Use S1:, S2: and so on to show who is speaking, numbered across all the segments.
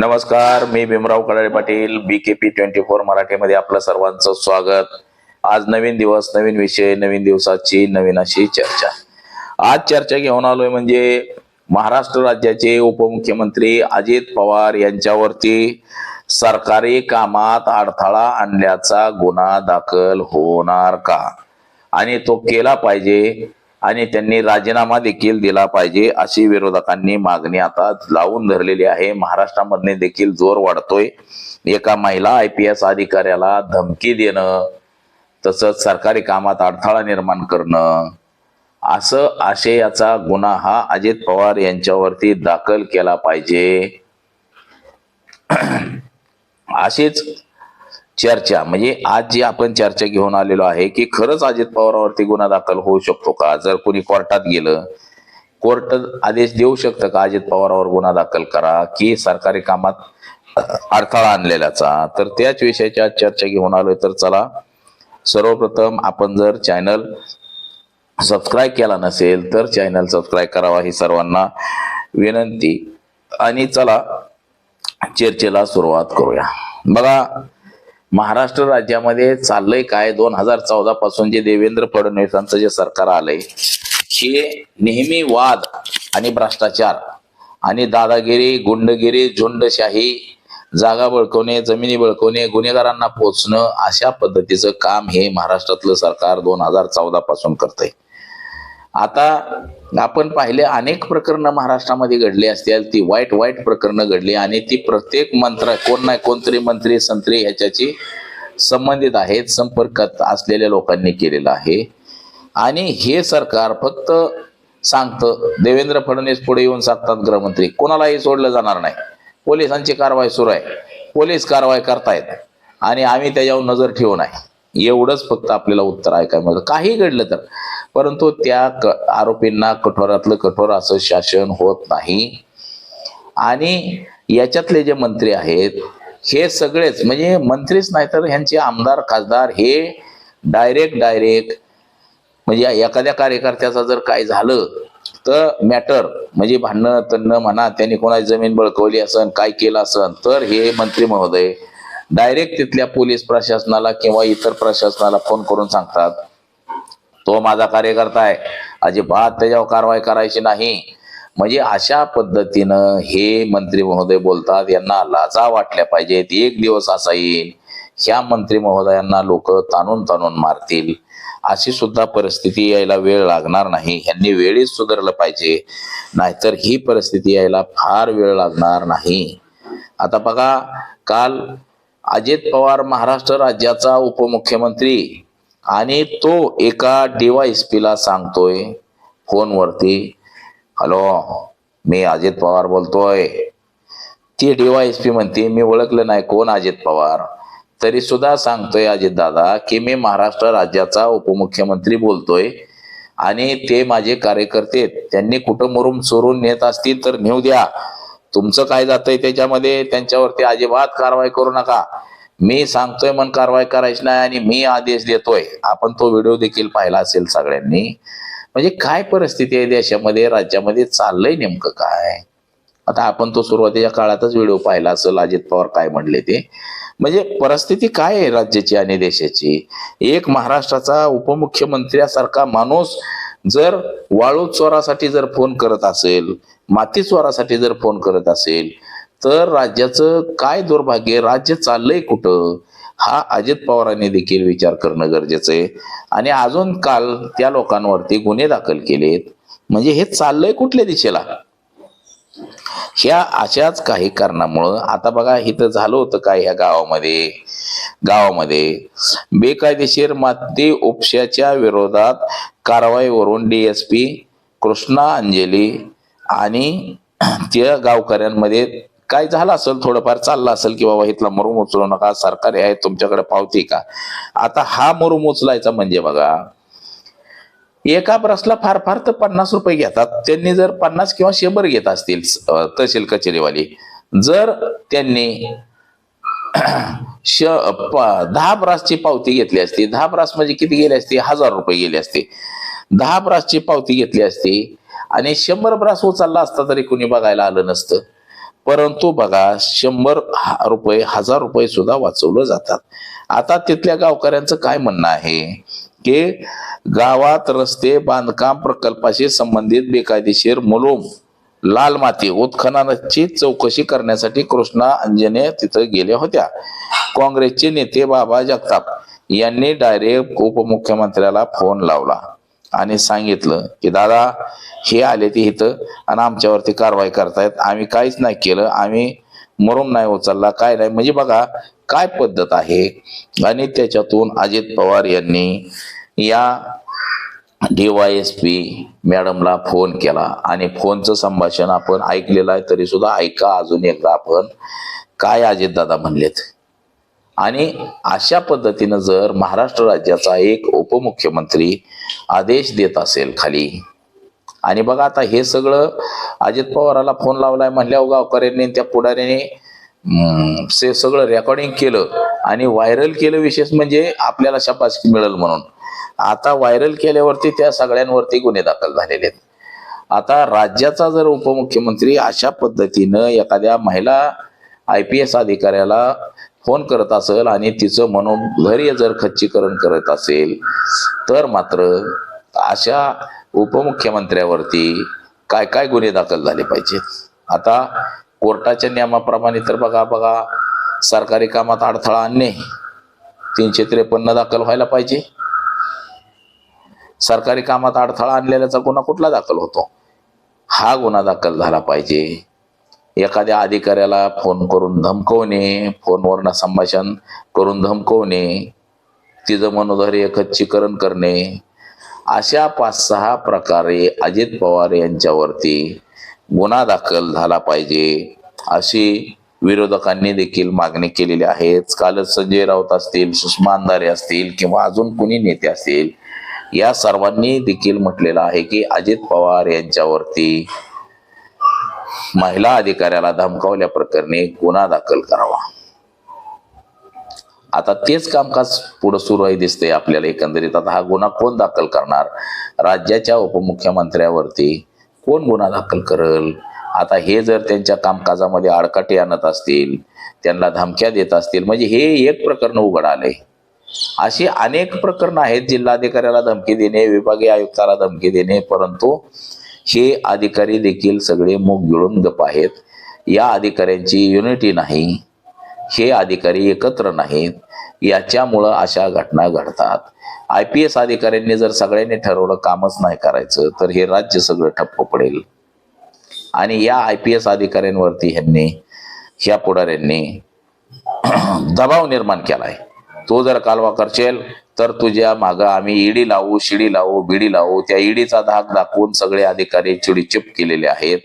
S1: नमस्कार मी Bhimrao Kadale Patil B K P twenty four मराठीमध्ये आपलं सर्वांचं स्वागत. आज नवीन दिवस नवीन विषय नवीन दिवसाची नवीन अशी चर्चा. आज चर्चा घेऊन आलोय म्हणजे महाराष्ट्र राज्याचे उपमुख्यमंत्री अजित पवार यांच्यावरती सरकारी कामात अडथळा आणल्याचा गुन्हा दाखल होणार का? आणि तो केला पाहिजे आणि त्यांनी राजीनामा देखील दिला पाहिजे अशी विरोधकांनी मागणी आता लावून धरलेली आहे. महाराष्ट्रामधने देखील जोर वाढतोय. एका महिला आय पी एस अधिकाऱ्याला धमकी देणं तसंच सरकारी कामात अडथळा निर्माण करणं असं आशयाचा गुन्हा हा अजित पवार यांच्यावरती दाखल केला पाहिजे. अशीच चर्चा म्हणजे आज जी आपण चर्चा घेऊन आलेलो आहे की खरंच अजित पवारावरती गुन्हा दाखल होऊ शकतो का? जर कोणी कोर्टात गेलं कोर्ट आदेश देऊ शकतं का अजित पवारावर गुन्हा दाखल करा की सरकारी कामात अडथळा आणलेल्याचा? तर त्याच विषयाची आज चर्चा घेऊन आलोय. तर चला सर्वप्रथम आपण जर चॅनल सबस्क्राईब केला नसेल तर चॅनल सबस्क्राईब करावा ही सर्वांना विनंती. आणि चला चर्चेला सुरुवात करूया. बघा महाराष्ट्र राज्यामध्ये चाललंय काय? दोन हजार चौदा पासून जे देवेंद्र फडणवीसांचं जे सरकार आलंय हे नेहमी वाद आणि भ्रष्टाचार आणि दादागिरी गुंडगिरी झुंडशाही जागा बळकवणे जमिनी बळकवणे गुन्हेगारांना पोचणं अशा पद्धतीचं काम हे महाराष्ट्रातलं सरकार दोन हजार चौदा पासून करतंय. आता आपण पाहिले अनेक प्रकरणं महाराष्ट्रामध्ये घडली असतील ती वाईट वाईट प्रकरणं घडली आणि ती प्रत्येक मंत्र कोण नाही कोणतरी मंत्री संत्री ह्याच्याशी संबंधित आहेत संपर्कात असलेल्या लोकांनी केलेलं आहे. आणि हे सरकार फक्त सांगतं देवेंद्र फडणवीस पुढे येऊन सांगतात गृहमंत्री कोणालाही सोडलं जाणार नाही. पोलिसांची कारवाई सुरू आहे. पोलीस कारवाई करतायत. आणि आम्ही त्याच्यावर नजर ठेवू नाही. एवढंच फक्त आपल्याला उत्तर ऐकायला मिळतं. काही घडलं तर. परंतु त्या आरोपींना कठोरातलं कठोर असं शासन होत नाही. आणि याच्यातले जे मंत्री आहेत हे सगळेच म्हणजे मंत्रीच नाही तर ह्यांचे आमदार खासदार हे डायरेक्ट डायरेक्ट म्हणजे एखाद्या कार्यकर्त्याचा जर काय झालं तर मॅटर म्हणजे भांडणं तन्न म्हणा त्यांनी कोणाची जमीन बळकवली असन काय केलं असन तर हे मंत्री महोदय डायरेक्ट तिथल्या पोलीस प्रशासनाला किंवा इतर प्रशासनाला फोन करून सांगतात. तो माझा कार्यकर्ता आहे. अजिबात त्याच्यावर कारवाई करायची नाही. म्हणजे अशा पद्धतीनं हे मंत्री महोदय बोलतात. यांना लाजा वाटल्या पाहिजेत. एक दिवस असा येईल. ह्या मंत्री महोदयांना लोक ताणून ताणून मारतील. अशी सुद्धा परिस्थिती यायला वेळ लागणार नाही. ह्यांनी वेळीच सुधारलं पाहिजे. नाहीतर ही परिस्थिती यायला फार वेळ लागणार नाही. आता बघा काल अजित पवार महाराष्ट्र राज्याचा उपमुख्यमंत्री. आणि तो एका डीवायएसपीला सांगतोय फोनवरती. हॅलो मी अजित पवार बोलतोय. ती डीवायएसपी म्हणते मी ओळखलं नाही कोण अजित पवार. तरी सुद्धा सांगतोय अजित दादा की मी महाराष्ट्र राज्याचा उपमुख्यमंत्री बोलतोय आणि ते माझे कार्यकर्ते आहेत. त्यांनी कुठं मुरुम चोरून नेत असतील तर नेऊ द्या. तुमचं काय जातंय त्याच्यामध्ये? त्यांच्यावरती अजिबात कारवाई करू नका. मी सांगतोय मन कारवाई करायची नाही आणि मी आदेश देतोय. आपण तो व्हिडिओ देखील पाहिला असेल सगळ्यांनी. म्हणजे काय परिस्थिती आहे देशामध्ये? राज्यामध्ये चाललंय नेमकं काय? आता आपण तो सुरुवातीच्या काळातच व्हिडिओ पाहिला असेल अजित पवार काय म्हणले ते. म्हणजे परिस्थिती काय आहे राज्याची आणि देशाची? एक महाराष्ट्राचा उपमुख्यमंत्र्यासारखा माणूस जर वाळू चोरासाठी जर फोन करत असेल माती चोरासाठी जर फोन करत असेल तर राज्याचं काय दुर्भाग्य राज्य चाललंय कुठं? हा अजित पवारांनी देखील विचार करणं गरजेचं आहे. आणि अजून काल त्या लोकांवरती गुन्हे दाखल केलेत. म्हणजे हे चाललंय कुठल्या दिशेला? ह्या अशाच काही कारणामुळं आता बघा इथं झालं होतं काय ह्या गावामध्ये? गावामध्ये बेकायदेशीर माती उपशाच्या विरोधात कारवाईवरून डीएसपी कृष्णा अंजली आणि त्या गावकऱ्यांमध्ये काय झालं असेल थोडंफार चाललं असेल की बाबा इथला मरूम उचलू नका सरकारी आहे तुमच्याकडे पावती का? आता हा मरूम उचलायचा म्हणजे बघा एका ब्रसला फार फार तर पन्नास रुपये घेतात. त्यांनी जर पन्नास किंवा शंभर घेत असतील तहसील कचेरीवाली जर त्यांनी श दहा ब्रासची पावती घेतली असती दहा ब्रास म्हणजे किती गेली असती? हजार रुपये गेले असते. दहा ब्रासची पावती घेतली असती आणि शंभर ब्रास उचलला असता तरी कुणी बघायला आलं नसतं. परंतु बघा शंभर रुपये हजार रुपये सुद्धा वाचवलं जातात. आता तिथल्या गावकऱ्यांचं काय म्हणणं आहे? की गावात रस्ते बांधकाम प्रकल्पाशी संबंधित बेकायदेशीर मुलूम लाल माती उत्खननाची चौकशी करण्यासाठी कृष्णा अंजने तिथं गेल्या होत्या. काँग्रेसचे नेते बाबा जगताप यांनी डायरेक्ट उपमुख्यमंत्र्याला फोन लावला आणि सांगितलं की दादा हे आले ते इथं आणि आमच्यावरती कारवाई करतायत. आम्ही काहीच नाही केलं. आम्ही मरून नाही उचलला काय नाही. म्हणजे बघा काय पद्धत आहे? आणि त्याच्यातून अजित पवार यांनी या डीवायएसपी मॅडमला फोन केला. आणि फोनचं संभाषण आपण ऐकलेलं आहे तरी सुद्धा ऐका अजून एकदा आपण. काय अजितदादा म्हणलेत? आणि अशा पद्धतीनं जर महाराष्ट्र राज्याचा एक उपमुख्यमंत्री आदेश देत असेल खाली आणि बघा आता हे सगळं अजित पवाराला फोन लावलाय म्हणल्यावर गावकऱ्यांनी त्या पुढाऱ्याने से सगळं रेकॉर्डिंग केलं आणि व्हायरल केलं विशेष म्हणजे आपल्याला शपासकी मिळेल म्हणून. आता व्हायरल केल्यावरती त्या सगळ्यांवरती गुन्हे दाखल झालेले आहेत. आता राज्याचा जर उपमुख्यमंत्री अशा पद्धतीनं एखाद्या महिला आय पी एस अधिकाऱ्याला फोन करत असेल आणि तिचं मनोधैर्य जर खच्चीकरण करत असेल तर मात्र अशा उपमुख्यमंत्र्यावरती काय काय गुन्हे दाखल झाले पाहिजेत आता कोर्टाच्या नियमाप्रमाणे तर बघा बघा सरकारी कामात अडथळा आणणे तीनशे त्रेपन्न दाखल व्हायला पाहिजे. सरकारी कामात अडथळा आणलेल्याचा गुन्हा कुठला दाखल होतो? हा गुन्हा दाखल झाला पाहिजे. एखाद्या अधिकाऱ्याला फोन करून धमकवणे फोनवरनं संभाषण करून धमकवणे तिचं मनोधैर्य खच्चीकरण करणे अशा पाच सहा प्रकारे अजित पवार यांच्यावरती गुन्हा दाखल झाला पाहिजे अशी विरोधकांनी देखील मागणी केलेली आहे कालच संजय राऊत असतील सुषमा अंधारे असतील किंवा अजून कुणी नेते असतील या सर्वांनी देखील म्हटलेलं आहे की अजित पवार यांच्यावरती महिला अधिकाऱ्याला धमकावल्या प्रकरणी गुन्हा दाखल करावा. आता तेच कामकाज पुढे सुरू आहे दिसते आपल्याला एकंदरीत. आता हा गुन्हा कोण दाखल करणार? राज्याच्या उपमुख्यमंत्र्यावरती कोण गुन्हा दाखल करल? आता हे जर त्यांच्या कामकाजामध्ये आडकाठी आणत असतील त्यांना धमक्या देत असतील म्हणजे हे एक प्रकरण उघड आले अशी अनेक प्रकरणं आहेत जिल्हाधिकाऱ्याला धमकी देणे विभागीय आयुक्ताला धमकी देणे परंतु हे अधिकारी देखील सगळे मुख गिळून गप आहेत. या अधिकाऱ्यांची युनिटी नाही. हे अधिकारी एकत्र नाहीत. याच्यामुळं अशा घटना घडतात. आय पी एस अधिकाऱ्यांनी जर सगळ्यांनी ठरवलं कामच नाही करायचं तर हे राज्य सगळं ठप्प पडेल. आणि या आय पी एस अधिकाऱ्यांवरती ह्यांनी ह्या पुढाऱ्यांनी दबाव निर्माण केलाय. तो जर कालवा करशेल तर तुझ्या मागं आम्ही ईडी लावू शिडी लावू बिडी लावू त्या ईडीचा धाक दाखवून सगळे अधिकारी चिडीचिप केलेले आहेत.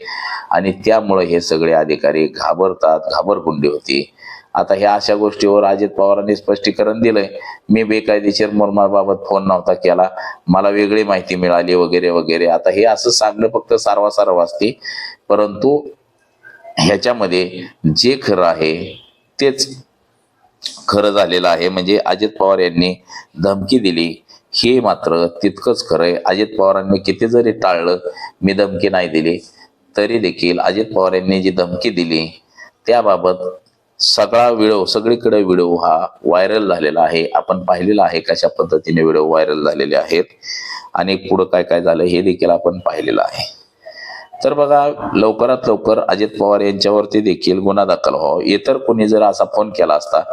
S1: आणि त्यामुळे हे सगळे अधिकारी घाबरतात घाबरगुंडी होती. आता ह्या अशा गोष्टीवर अजित पवारांनी स्पष्टीकरण दिलंय. मी बेकायदेशीर मुरमाबाबत फोन नव्हता केला. मला वेगळी माहिती मिळाली वगैरे वगैरे. आता हे असं सांगणं फक्त सारवासारव असते. परंतु ह्याच्यामध्ये जे खरं आहे तेच खरं झालेलं आहे. म्हणजे अजित पवार यांनी धमकी दिली. हे मात्र तितकंच खरं आहे. अजित पवारांनी किती जरी टाळलं मी धमकी नाही दिली. तरी देखील अजित पवार यांनी जी धमकी दिली त्याबाबत सगळा व्हिडिओ सगळीकडे व्हिडिओ हा व्हायरल झालेला आहे. आपण पाहिलेला आहे कशा पद्धतीने व्हिडिओ व्हायरल झालेले आहेत आणि पुढं काय काय झालं हे देखील आपण पाहिलेलं आहे. तर बघा लवकरात लवकर अजित पवार यांच्यावरती देखील गुन्हा दाखल व्हावा. इतर कोणी जर असा फोन केला असता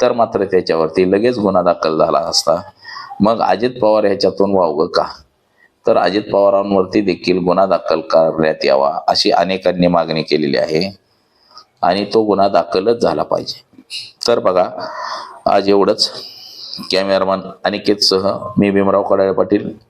S1: तर मात्र त्याच्यावरती लगेच गुन्हा दाखल झाला असता. मग अजित पवार ह्याच्यातून वावगं का? तर अजित पवारांवरती देखील गुन्हा दाखल करण्यात यावा अशी अनेकांनी मागणी केलेली आहे. आणि तो गुन्हा दाखलच झाला पाहिजे. तर बघा आज एवढंच. कॅमेरामन अनिकेतसह मी भीमराव कडाळे पाटील.